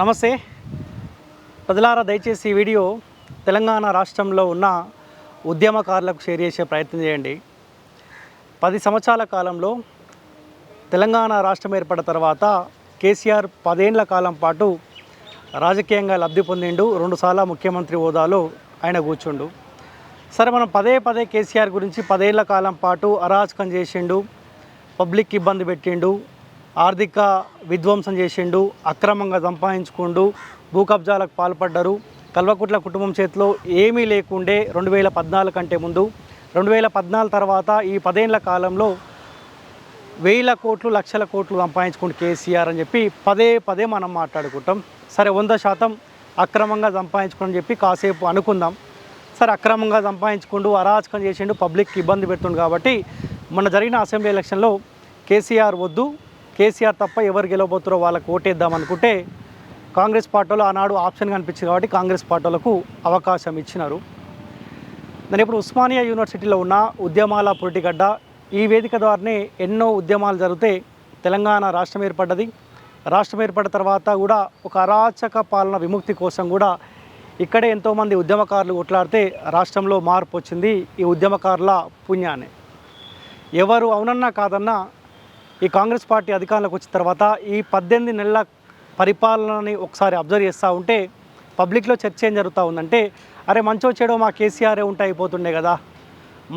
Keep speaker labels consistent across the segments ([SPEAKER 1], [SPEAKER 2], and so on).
[SPEAKER 1] నమస్తే. ప్రజలారా దయచేసి ఈ వీడియో తెలంగాణ రాష్ట్రంలో ఉన్న ఉద్యమకారులకు షేర్ చేసే ప్రయత్నం చేయండి. పది సంవత్సరాల కాలంలో తెలంగాణ రాష్ట్రం ఏర్పడిన తర్వాత కేసీఆర్ పదేండ్ల కాలం పాటు రాజకీయంగా లబ్ధి పొందిండు రెండుసార్లు ముఖ్యమంత్రి హోదాలో ఆయన కూర్చుండు. సరే మనం పదే పదే కేసీఆర్ గురించి పదేళ్ళ కాలం పాటు అరాచకం చేసిండు పబ్లిక్ ఇబ్బంది పెట్టిండు ఆర్థిక విధ్వంసం చేసిండు అక్రమంగా సంపాదించుకుండు భూ కబ్జాలకు పాల్పడ్డారు. కల్వకుట్ల కుటుంబం చేతిలో ఏమీ లేకుండే రెండు వేల పద్నాలుగు కంటే ముందు రెండు వేల పద్నాలుగు తర్వాత ఈ పదేళ్ళ కాలంలో వేల కోట్లు లక్షల కోట్లు సంపాదించుకుంటూ కేసీఆర్ అని చెప్పి పదే పదే మనం మాట్లాడుకుంటాం. సరే వంద శాతం అక్రమంగా సంపాదించుకుని చెప్పి కాసేపు అనుకుందాం. సరే అక్రమంగా సంపాదించుకుంటూ అరాచకం చేసిండు పబ్లిక్కి ఇబ్బంది పెడుతుండు కాబట్టి మొన్న జరిగిన అసెంబ్లీ ఎలక్షన్లో కేసీఆర్ వద్దు కేసీఆర్ తప్ప ఎవరు గెలవబోతారో వాళ్ళకు ఓటేద్దాం అనుకుంటే కాంగ్రెస్ పార్టీలో ఆనాడు ఆప్షన్ కనిపించింది కాబట్టి కాంగ్రెస్ పార్టీలకు అవకాశం ఇచ్చినారు. నేను ఇప్పుడు ఉస్మానియా యూనివర్సిటీలో ఉన్న ఉద్యమాల పురిటిగడ్డ ఈ వేదిక ద్వారానే ఎన్నో ఉద్యమాలు జరిగితే తెలంగాణ రాష్ట్రం ఏర్పడ్డది. రాష్ట్రం ఏర్పడిన తర్వాత కూడా ఒక అరాచక పాలన విముక్తి కోసం కూడా ఇక్కడే ఎంతోమంది ఉద్యమకారులు కొట్లాడితే రాష్ట్రంలో మార్పు వచ్చింది ఈ ఉద్యమకారుల పుణ్యాన్ని. ఎవరు అవునన్నా కాదన్నా ఈ కాంగ్రెస్ పార్టీ అధికారంలోకి వచ్చిన తర్వాత ఈ పద్దెనిమిది నెలల పరిపాలనని ఒకసారి అబ్జర్వ్ చేస్తూ ఉంటే పబ్లిక్లో చర్చ ఏం జరుగుతూ ఉందంటే అరే మంచో చెడో మా కేసీఆరే ఉంటే అయిపోతుండే కదా.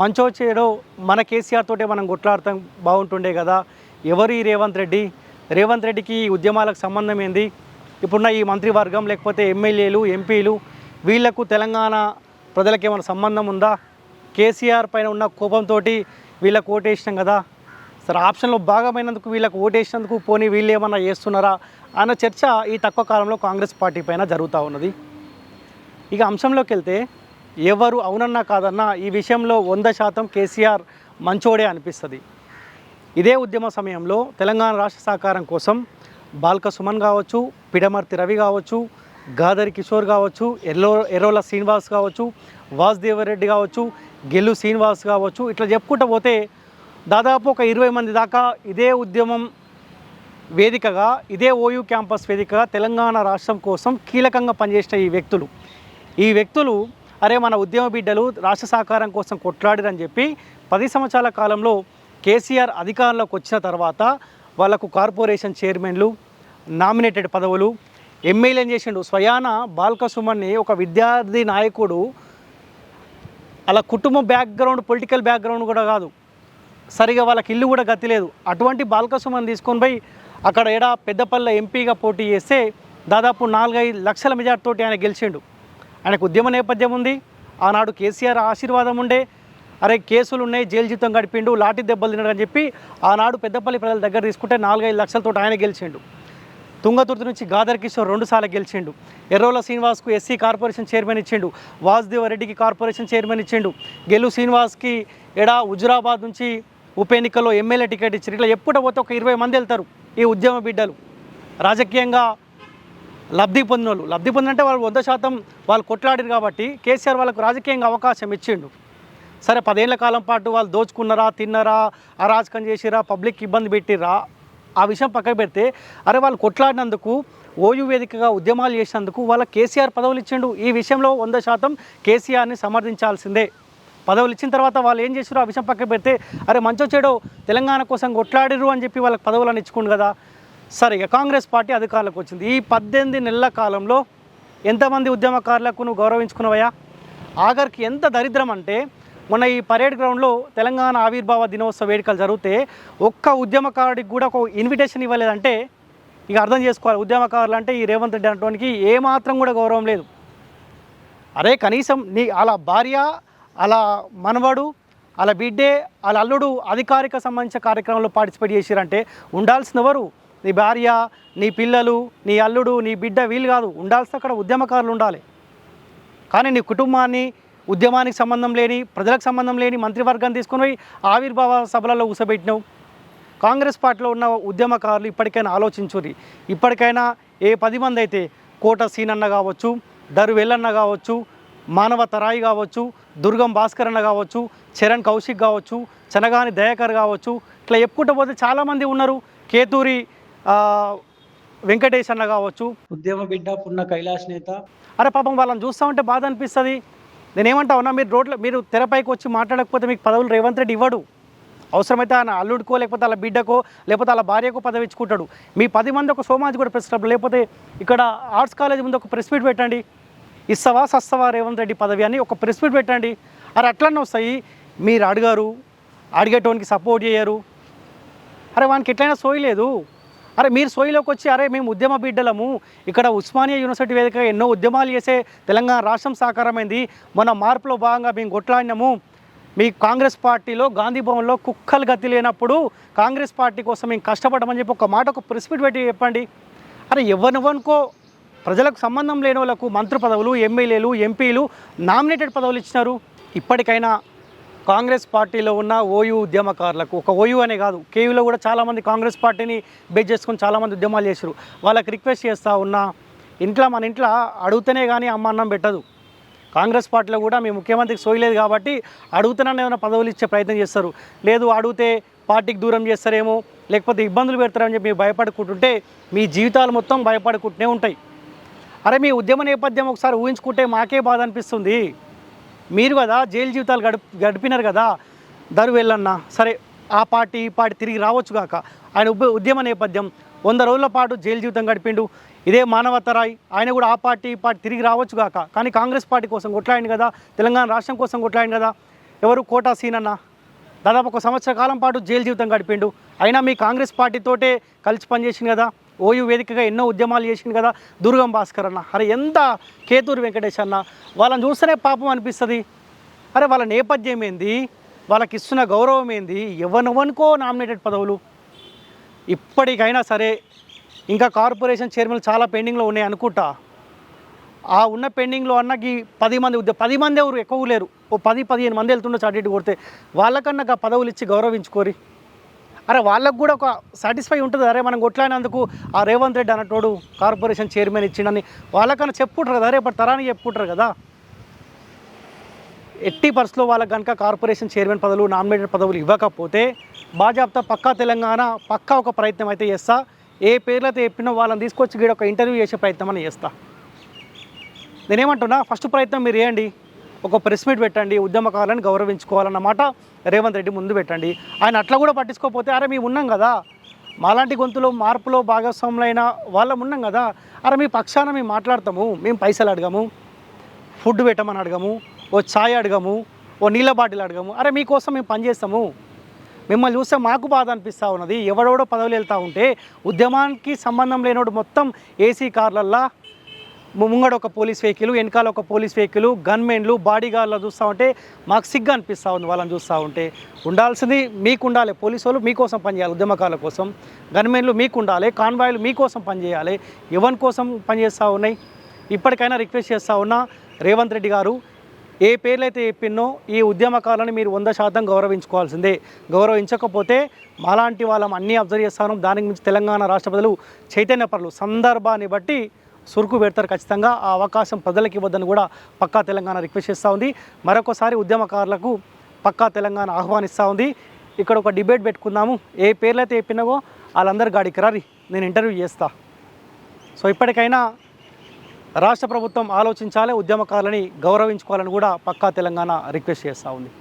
[SPEAKER 1] మంచో చెడో మన కేసీఆర్ తోటే మనం కొట్లాడతాం బాగుంటుండే కదా. ఎవరు ఈ రేవంత్ రెడ్డి? రేవంత్ రెడ్డికి ఈ ఉద్యమాలకు సంబంధం ఏంది? ఇప్పుడున్న ఈ మంత్రివర్గం లేకపోతే ఎమ్మెల్యేలు ఎంపీలు వీళ్ళకు తెలంగాణ ప్రజలకు ఏమైనా సంబంధం ఉందా? కేసీఆర్ పైన ఉన్న కోపంతో వీళ్ళకు ఓటేసినాం కదా. సరే ఆప్షన్లో భాగమైనందుకు వీళ్ళకు ఓటేసినందుకు పోనీ వీళ్ళు ఏమన్నా చేస్తున్నారా అన్న చర్చ ఈ తక్కువ కాలంలో కాంగ్రెస్ పార్టీ పైన జరుగుతూ ఉన్నది. ఇక అంశంలోకి వెళ్తే ఎవరు అవునన్నా కాదన్నా ఈ విషయంలో వంద శాతం కేసీఆర్ మంచోడే అనిపిస్తుంది. ఇదే ఉద్యమ సమయంలో తెలంగాణ రాష్ట్ర సహకారం కోసం బాల్క సుమన్ కావచ్చు పిడమర్తి రవి కావచ్చు గాదరి కిషోర్ కావచ్చు ఎర్రో ఎర్రోల శ్రీనివాస్ కావచ్చు వాసుదేవరెడ్డి కావచ్చు గెల్లు శ్రీనివాస్ కావచ్చు ఇట్లా చెప్పుకుంటూ పోతే దాదాపు ఒక ఇరవై మంది దాకా ఇదే ఉద్యమం వేదికగా ఇదే ఓయూ క్యాంపస్ వేదికగా తెలంగాణ రాష్ట్రం కోసం కీలకంగా పనిచేసిన ఈ వ్యక్తులు. ఈ వ్యక్తులు అరే మన ఉద్యమ బిడ్డలు రాష్ట్ర సహకారం కోసం కొట్లాడిరని చెప్పి పది సంవత్సరాల కాలంలో కేసీఆర్ అధికారంలోకి వచ్చిన తర్వాత వాళ్ళకు కార్పొరేషన్ చైర్మన్లు నామినేటెడ్ పదవులు ఎమ్మెల్యేని చేసిండు. స్వయాన బాల్క సుమన్ని ఒక విద్యార్థి నాయకుడు అలా కుటుంబ బ్యాక్గ్రౌండ్ పొలిటికల్ బ్యాక్గ్రౌండ్ కూడా కాదు సరిగా వాళ్ళకి ఇల్లు కూడా గతి లేదు. అటువంటి బాల్కసుమని తీసుకొని పోయి అక్కడ ఏడా పెద్దపల్లి ఎంపీగా పోటీ చేస్తే దాదాపు నాలుగైదు లక్షల మెజార్టీతోటి ఆయన గెలిచిండు. ఆయనకు ఉద్యమ నేపథ్యం ఉంది. ఆనాడు కేసీఆర్ ఆశీర్వాదం ఉండే. అరే కేసులు ఉన్నాయి జైలు జీతం గడిపిండు లాఠీ దెబ్బలు తినడు అని చెప్పి ఆనాడు పెద్దపల్లి ప్రజల దగ్గర తీసుకుంటే నాలుగైదు లక్షలతో ఆయన గెలిచిండు. తుంగతుర్తి నుంచి గాదర్ కిషోర్ రెండుసార్లు గెలిచిండు. ఎర్రోల శ్రీనివాస్కు ఎస్సీ కార్పొరేషన్ చైర్మన్ ఇచ్చిండు. వాసుదేవ రెడ్డికి కార్పొరేషన్ చైర్మన్ ఇచ్చిండు. గెలు శ్రీనివాస్కి ఎడా హుజురాబాద్ నుంచి ఉప ఎన్నికల్లో ఎమ్మెల్యే టికెట్ ఇచ్చారు. ఇట్లా ఎప్పుడు పోతే ఒక ఇరవై మంది వెళ్తారు ఈ ఉద్యమ బిడ్డలు. రాజకీయంగా లబ్ధి పొందిన వాళ్ళు. లబ్ధి పొందినంటే వాళ్ళు వంద శాతం వాళ్ళు కొట్లాడారు కాబట్టి కేసీఆర్ వాళ్ళకు రాజకీయంగా అవకాశం ఇచ్చిండు. సరే పదేళ్ళ కాలం పాటు వాళ్ళు దోచుకున్నారా తిన్నారా అరాజకం చేసిరా పబ్లిక్ ఇబ్బంది పెట్టిరా ఆ విషయం పక్కకు పెడితే అరే వాళ్ళు కొట్లాడినందుకు ఓయు వేదికగా ఉద్యమాలు చేసినందుకు వాళ్ళ కేసీఆర్ పదవులు ఇచ్చిండు. ఈ విషయంలో వంద శాతం కేసీఆర్ని సమర్థించాల్సిందే. పదవులు ఇచ్చిన తర్వాత వాళ్ళు ఏం చేసారో ఆ విషయం పక్కన పెడితే అరే మంచో చెడో తెలంగాణ కోసం కొట్లాడిరు అని చెప్పి వాళ్ళకి పదవులను ఇచ్చుకుండు కదా. సరే ఇక కాంగ్రెస్ పార్టీ అధికారులకు వచ్చింది. ఈ పద్దెనిమిది నెలల కాలంలో ఎంతమంది ఉద్యమకారులకు నువ్వు గౌరవించుకున్నవయా ఆఖరికి ఎంత దరిద్రం అంటే మొన్న ఈ పరేడ్ గ్రౌండ్లో తెలంగాణ ఆవిర్భావ దినోత్సవ వేడుకలు జరిగితే ఒక్క ఉద్యమకారుడికి కూడా ఒక ఇన్విటేషన్ ఇవ్వలేదంటే ఇక అర్థం చేసుకోవాలి. ఉద్యమకారులు అంటే ఈ రేవంత్ రెడ్డి అనడానికి ఏమాత్రం కూడా గౌరవం లేదు. అరే కనీసం నీ అలా భార్య అలా మనవడు అలా బిడ్డే వాళ్ళ అల్లుడు అధికారిక సంబంధించిన కార్యక్రమంలో పార్టిసిపేట్ చేసిరంటే ఉండాల్సిన ఎవరు నీ భార్య నీ పిల్లలు నీ అల్లుడు నీ బిడ్డ వీళ్ళు కాదు. ఉండాల్సిన అక్కడ ఉద్యమకారులు ఉండాలి. కానీ నీ కుటుంబాన్ని ఉద్యమానికి సంబంధం లేని ప్రజలకు సంబంధం లేని మంత్రివర్గాన్ని తీసుకుని పోయి ఆవిర్భావ సభలలో ఊసబెట్టినావు. కాంగ్రెస్ పార్టీలో ఉన్న ఉద్యమకారులు ఇప్పటికైనా ఆలోచించురి ఇప్పటికైనా ఏ పది మంది అయితే కోట సీనన్న కావచ్చు దరు వెల్లన్న కావచ్చు మానవ తరాయి కావచ్చు దుర్గం భాస్కర్ అన్న కావచ్చు చరణ్ కౌశిక్ కావచ్చు చనగాని దయాకర్ కావచ్చు ఇట్లా చెప్పుకుంటూ పోతే చాలామంది ఉన్నారు. కేతూరి వెంకటేష్ అన్న కావచ్చు.
[SPEAKER 2] ఉద్యమ బిడ్డ పున్న కైలాస్ నేత.
[SPEAKER 1] అరే పాపం వాళ్ళని చూస్తూ ఉంటే బాధ అనిపిస్తుంది నేనేమంటా ఉన్నా మీరు రోడ్లో మీరు తెరపైకి వచ్చి మాట్లాడకపోతే మీకు పదవులు రేవంత్ రెడ్డి ఇవ్వడు. అవసరమైతే ఆయన అల్లుడికో లేకపోతే వాళ్ళ బిడ్డకో లేకపోతే వాళ్ళ భార్యకో పదవి ఇచ్చుకుంటాడు. మీ పది మంది ఒక సోమాజి కూడా ప్రెస్ క్లబ్ లేకపోతే ఇక్కడ ఆర్ట్స్ కాలేజ్ ముందు ఒక ప్రెస్ మీట్ పెట్టండి. ఇస్తవా సస్తవా రేవంత్ రెడ్డి పదవి అని ఒక ప్రెస్ మీట్ పెట్టండి. అరే అట్లనే వస్తాయి. మీరు అడిగారు అడిగేటోనికి సపోర్ట్ చేయరు. అరే వానికి ఎట్లయినా సోయలేదు అరే మీరు సోయిలోకి వచ్చి అరే మేము ఉద్యమ బిడ్డలము. ఇక్కడ ఉస్మానియా యూనివర్సిటీ వేదిక ఎన్నో ఉద్యమాలు చేసే తెలంగాణ రాష్ట్రం సాకారమైంది. మన మార్పులో భాగంగా మేము కొట్లాడినాము. మీ కాంగ్రెస్ పార్టీలో గాంధీ భవన్లో కుక్కలు గతి లేనప్పుడు కాంగ్రెస్ పార్టీ కోసం మేము కష్టపడమని చెప్పి ఒక మాట ఒక ప్రెస్ మీట్ పెట్టి చెప్పండి. అరే ఎవరినవనుకో ప్రజలకు సంబంధం లేని వాళ్ళకు మంత్రి పదవులు ఎమ్మెల్యేలు ఎంపీలు నామినేటెడ్ పదవులు ఇచ్చినారు. ఇప్పటికైనా కాంగ్రెస్ పార్టీలో ఉన్న ఓయూ ఉద్యమకారులకు ఒక ఓయూ అనే కాదు కేయూలో కూడా చాలామంది కాంగ్రెస్ పార్టీని బేస్ చేసుకొని చాలామంది ఉద్యమాలు చేశారు వాళ్ళకి రిక్వెస్ట్ చేస్తూ ఉన్నా ఇంట్లో మన ఇంట్లో అడిగితేనే కానీ అమ్మ అన్నం పెట్టదు. కాంగ్రెస్ పార్టీలో కూడా మీ ముఖ్యమంత్రికి సోయలేదు కాబట్టి అడుగుతున్న ఏమైనా పదవులు ఇచ్చే ప్రయత్నం చేస్తారు. లేదు అడిగితే పార్టీకి దూరం చేస్తారేమో లేకపోతే ఇబ్బందులు పెడతారని చెప్పి మీరు భయపడుకుంటుంటే మీ జీవితాలు మొత్తం భయపడుకుంటూనే ఉంటాయి. అరే మీ ఉద్యమ నేపథ్యం ఒకసారి ఊహించుకుంటే మాకే బాధ అనిపిస్తుంది. మీరు కదా జైలు జీవితాలు గడిపి గడిపినారు కదా. దరు వెళ్ళన్న. సరే ఆ పార్టీ ఈ పార్టీ తిరిగి రావచ్చు కాక ఆయన ఉద్యమ నేపథ్యం. వంద రోజుల పాటు జైలు జీవితం గడిపిండు. ఇదే మానవతరాయ్ ఆయన కూడా ఆ పార్టీ ఈ పార్టీ తిరిగి రావచ్చు కాక కానీ కాంగ్రెస్ పార్టీ కోసం కొట్లాడింది కదా. తెలంగాణ రాష్ట్రం కోసం కొట్లాడింది కదా. ఎవరు కోటా సీనన్న దాదాపు ఒక సంవత్సర కాలం పాటు జైలు జీవితం గడిపిండు. అయినా మీ కాంగ్రెస్ పార్టీతోటే కలిసి పనిచేసింది కదా. ఓయు వేదికగా ఎన్నో ఉద్యమాలు చేసింది కదా దుర్గం భాస్కర్ అన్న. అరే ఎంత కేతూరు వెంకటేష్ అన్న. వాళ్ళని చూస్తేనే పాపం అనిపిస్తుంది. అరే వాళ్ళ నేపథ్యం ఏంది? వాళ్ళకి ఇస్తున్న గౌరవం ఏంది? ఎవరినవనుకో నామినేటెడ్ పదవులు. ఇప్పటికైనా సరే ఇంకా కార్పొరేషన్ చైర్మన్ చాలా పెండింగ్లో ఉన్నాయి అనుకుంటా. ఆ ఉన్న పెండింగ్లో అన్నకి పది మంది ఉద్యోగ పది మంది ఎవరు? ఎక్కువ లేరు. ఓ పది పదిహేను మంది వెళ్తుండొచ్చు అటు ఇటు కొడితే. వాళ్ళకన్నా పదవులు ఇచ్చి గౌరవించుకోరి. అరే వాళ్ళకు కూడా ఒక సాటిస్ఫై ఉంటుంది. అరే మనం కొట్లాడినందుకు ఆ రేవంత్ రెడ్డి అన్నటోడు కార్పొరేషన్ చైర్మన్ ఇచ్చిండని వాళ్ళకన్నా చెప్పుకుంటారు కదా. రేపటి తరానికి చెప్పుకుంటారు కదా. ఎట్టి పర్స్లో వాళ్ళకి కనుక కార్పొరేషన్ చైర్మన్ పదవులు నామినేటెడ్ పదవులు ఇవ్వకపోతే బాజాబ్తా పక్కా తెలంగాణ పక్కా ఒక ప్రయత్నం అయితే చేస్తా. ఏ పేర్లతో చెప్పినా వాళ్ళని తీసుకొచ్చి గీడ ఒక ఇంటర్వ్యూ చేసే ప్రయత్నం అని చేస్తా. నేనేమంటున్నా ఫస్ట్ ప్రయత్నం మీరు చేయండి. ఒక ప్రెస్ మీట్ పెట్టండి ఉద్యమకాలను గౌరవించుకోవాలన్నమాట రేవంత్ రెడ్డి ముందు పెట్టండి. ఆయన అట్లా కూడా పట్టించుకోకపోతే అరే మేము ఉన్నాం కదా. మాలాంటి గొంతులో మార్పులో భాగస్వాములైన వాళ్ళం ఉన్నాం కదా. అరే మీ పక్షాన మేము మాట్లాడతాము. మేము పైసలు అడగము. ఫుడ్ పెట్టమని అడగము. ఓ ఛాయ్ అడగము. ఓ నీళ్ళ బాటిల్ అడగము. అరే మీకోసం మేము పనిచేస్తాము మిమ్మల్ని చూస్తే మాకు బాధ అనిపిస్తూ ఉన్నది. ఎవడెవడో పదవులు వెళ్తూ ఉంటే ఉద్యమానికి సంబంధం లేనోడు మొత్తం ఏసీ కార్లల్లా ముంగడ ఒక పోలీస్ వెహికల్ వెనకాల ఒక పోలీస్ వెహికల్ గన్మెన్లు బాడీ గార్డ్లు చూస్తూ ఉంటే మాకు సిగ్గు అనిపిస్తూ ఉంది వాళ్ళని చూస్తూ ఉంటే. ఉండాల్సింది మీకు ఉండాలి పోలీసు వాళ్ళు మీకోసం పనిచేయాలి ఉద్యమకాల కోసం. గన్మెన్లు మీకు ఉండాలి కాన్వాయ్లు మీకోసం పనిచేయాలి ఎవరి కోసం పనిచేస్తూ ఉన్నాయి. ఇప్పటికైనా రిక్వెస్ట్ చేస్తూ ఉన్నా రేవంత్ రెడ్డి గారు ఏ పేర్లైతే చెప్పినో ఈ ఉద్యమకాలను మీరు వంద శాతం గౌరవించుకోవాల్సిందే. గౌరవించకపోతే మాలాంటి వాళ్ళం అన్నీ అబ్జర్వ్ చేస్తాను. దానికి మించి తెలంగాణ రాష్ట్రపతులు చైతన్యపరులు. సందర్భాన్ని బట్టి సురుకు పెడతారు ఖచ్చితంగా. ఆ అవకాశం ప్రజలకు ఇవ్వద్దని కూడా పక్కా తెలంగాణ రిక్వెస్ట్ చేస్తూ ఉంది. మరొకసారి ఉద్యమకారులకు పక్కా తెలంగాణ ఆహ్వానిస్తూ ఉంది. ఇక్కడ ఒక డిబేట్ పెట్టుకుందాము. ఏ పేర్లైతే చెప్పినావో వాళ్ళందరి గాడికి రారి. నేను ఇంటర్వ్యూ చేస్తా. సో ఇప్పటికైనా రాష్ట్ర ప్రభుత్వం ఆలోచించాలి ఉద్యమకారులని గౌరవించుకోవాలని కూడా పక్కా తెలంగాణ రిక్వెస్ట్ చేస్తూ ఉంది.